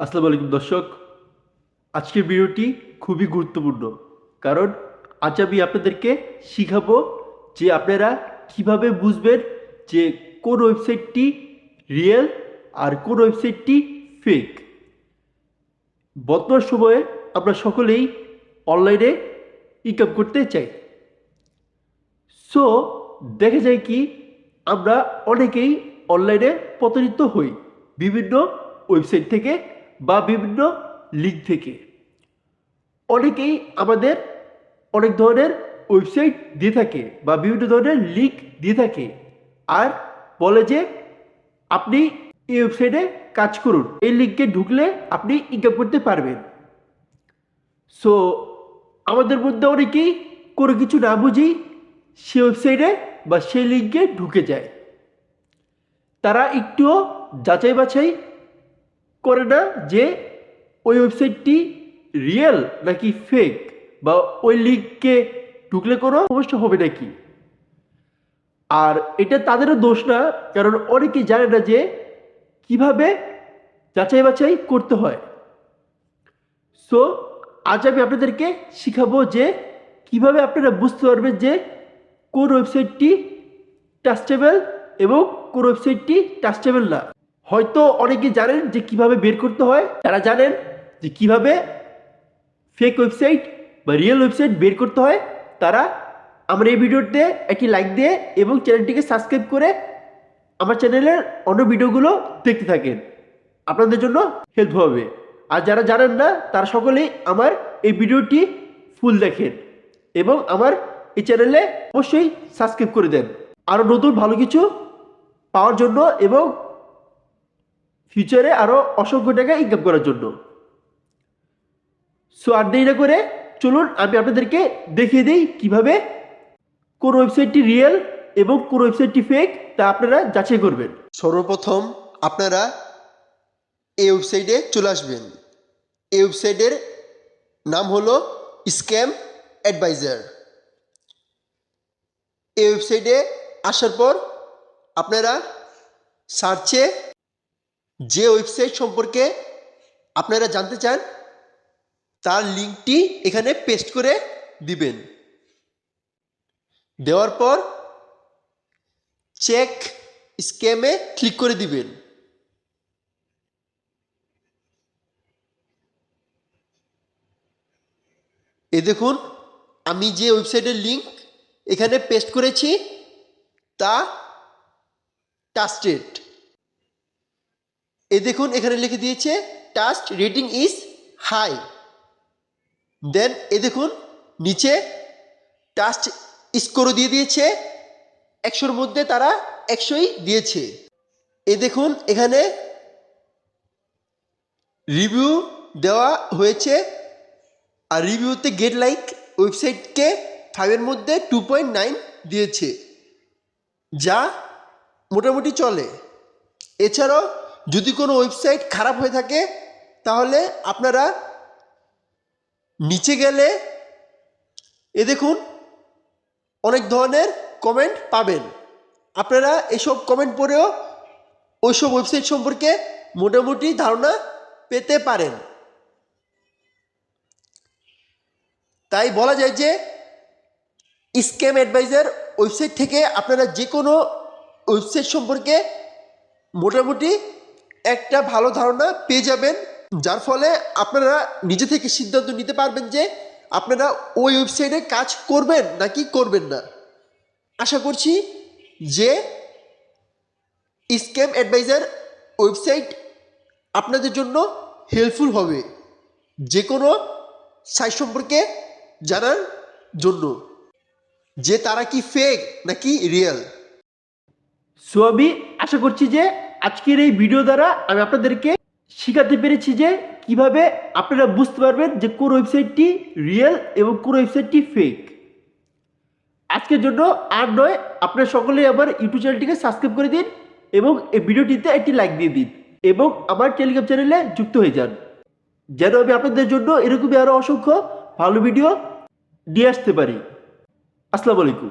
আসসালামু আলাইকুম দর্শক। আজকের ভিডিওটি খুবই গুরুত্বপূর্ণ। কারণ আজ আমি আপনাদেরকে শিখাবো যে আপনারা কীভাবে বুঝবেন যে কোন ওয়েবসাইটটি রিয়েল আর কোন ওয়েবসাইটটি ফেক। বর্তমান সময়ে আমরা সকলেই অনলাইনে ইনকাম করতে চাই। সো, দেখা যায় কি, আমরা অনেকেই অনলাইনে প্রতারিত হই বিভিন্ন ওয়েবসাইট থেকে বা বিভিন্ন লিঙ্ক থেকে। অনেকেই আমাদের অনেক ধরনের ওয়েবসাইট দিয়ে থাকে বা বিভিন্ন ধরনের লিঙ্ক দিয়ে থাকে আর বলে যে আপনি এই ওয়েবসাইটে কাজ করুন। এই লিঙ্কে ঢুকলে আপনি ইনকাম করতে পারবেন। সো আমাদের মধ্যে অনেকেই কোনো কিছু না বুঝেই সে ওয়েবসাইটে বা সেই লিঙ্কে ঢুকে যায়। তারা একটুও যাচাই বাছাই করে না যে ওই ওয়েবসাইটটি রিয়েল নাকি ফেক বা ওই লিঙ্ককে ঢুকলে কোনো সমস্যা হবে নাকি? আর এটা তাদেরও দোষ না, কারণ অনেকেই জানে না যে কীভাবে যাচাই বাছাই করতে হয়। সো আজ আমি আপনাদেরকে শিখাবো যে কীভাবে আপনারা বুঝতে পারবেন যে কোন ওয়েবসাইটটি ট্রাস্টেবল এবং কোন ওয়েবসাইটটি ট্রাস্টেবল না। হয়তো অনেকে জানেন যে কীভাবে বের করতে হয়। তারা জানেন যে কীভাবে ফেক ওয়েবসাইট বা রিয়েল ওয়েবসাইট বের করতে হয়, তারা আমার এই ভিডিওতে একটি লাইক দিয়ে এবং চ্যানেলটিকে সাবস্ক্রাইব করে আমার চ্যানেলের অন্য ভিডিওগুলো দেখতে থাকেন। আপনাদের জন্য হেল্প হবে। আর যারা জানেন না, তারা সকলেই আমার এই ভিডিওটি ফুল দেখেন এবং আমার এই চ্যানেলে অবশ্যই সাবস্ক্রাইব করে দেন। আরও নতুন ভালো কিছু পাওয়ার জন্য এবং ফিউচারে আরও অসংখ্য টাকা ইনকাম করার জন্য। সো আর দেরি না করে চলুন, আমি আপনাদেরকে দেখিয়ে দিই কীভাবে কোন ওয়েবসাইটটি রিয়েল এবং কোন ওয়েবসাইটটি ফেক তা আপনারা যাচাই করবেন। সর্বপ্রথম আপনারা এই ওয়েবসাইটে চলে আসবেন। এই ওয়েবসাইটের নাম হলো স্ক্যাম অ্যাডভাইজার এই ওয়েবসাইটে আসার পর আপনারা সার্চে যে ওয়েবসাইট সম্পর্কে আপনারা জানতে চান, তার লিঙ্কটি এখানে পেস্ট করে দিবেন। দেওয়ার পর চেক স্ক্যামে ক্লিক করে দিবেন। এ দেখুন, আমি যে ওয়েবসাইটের লিঙ্ক এখানে পেস্ট করেছি, তা টাস্টেড এ দেখুন, এখানে লিখে দিয়েছে trust rating is high then এ দেখুন, নিচে টাস্ট স্কোরও দিয়ে দিয়েছে, একশোর মধ্যে তারা একশোই দিয়েছে। এ দেখুন, এখানে রিভিউ দেওয়া হয়েছে, আর রিভিউতে গেট লাইক ওয়েবসাইটকে ফাইভের মধ্যে টু পয়েন্ট নাইন দিয়েছে, যা মোটামুটি চলে। এছাড়াও যদি কোনো ওয়েবসাইট খারাপ হয়ে থাকে, তাহলে আপনারা নিচে গেলে এ দেখুন, অনেক ধরনের কমেন্ট পাবেন। আপনারা এসব কমেন্ট পড়েও ওইসব ওয়েবসাইট সম্পর্কে মোটামুটি ধারণা পেতে পারেন। তাই বলা যায় যে স্ক্যাম অ্যাডভাইজার ওয়েবসাইট থেকে আপনারা যে কোনো ওয়েবসাইট সম্পর্কে মোটামুটি একটা ভালো ধারণা পেয়ে যাবেন, যার ফলে আপনারা নিজে থেকে সিদ্ধান্ত নিতে পারবেন যে আপনারা ওই ওয়েবসাইটে কাজ করবেন নাকি করবেন না। আশা করছি যে স্ক্যাম অ্যাডভাইজার ওয়েবসাইট আপনাদের জন্য হেল্পফুল হবে, যে কোনো সাইট সম্পর্কে জানার জন্য, যে তারা কি ফেক নাকি রিয়েল সো আমি আশা করছি যে আজকের এই ভিডিও দ্বারা আমি আপনাদেরকে শিখাতে পেরেছি যে কীভাবে আপনারা বুঝতে পারবেন যে কোন ওয়েবসাইটটি রিয়েল এবং কোন ওয়েবসাইটটি ফেক আজকের জন্য আর নয়, আপনারা সকলেই আমার ইউটিউব চ্যানেলটিকে সাবস্ক্রাইব করে দিন এবং এই ভিডিওটিতে একটি লাইক দিয়ে দিন এবং আমার টেলিগ্রাম চ্যানেলে যুক্ত হয়ে যান। যেন আমি আপনাদের জন্য এরকমই আরও অসংখ্য ভালো ভিডিও নিয়ে আসতে পারি। আসসালামু আলাইকুম।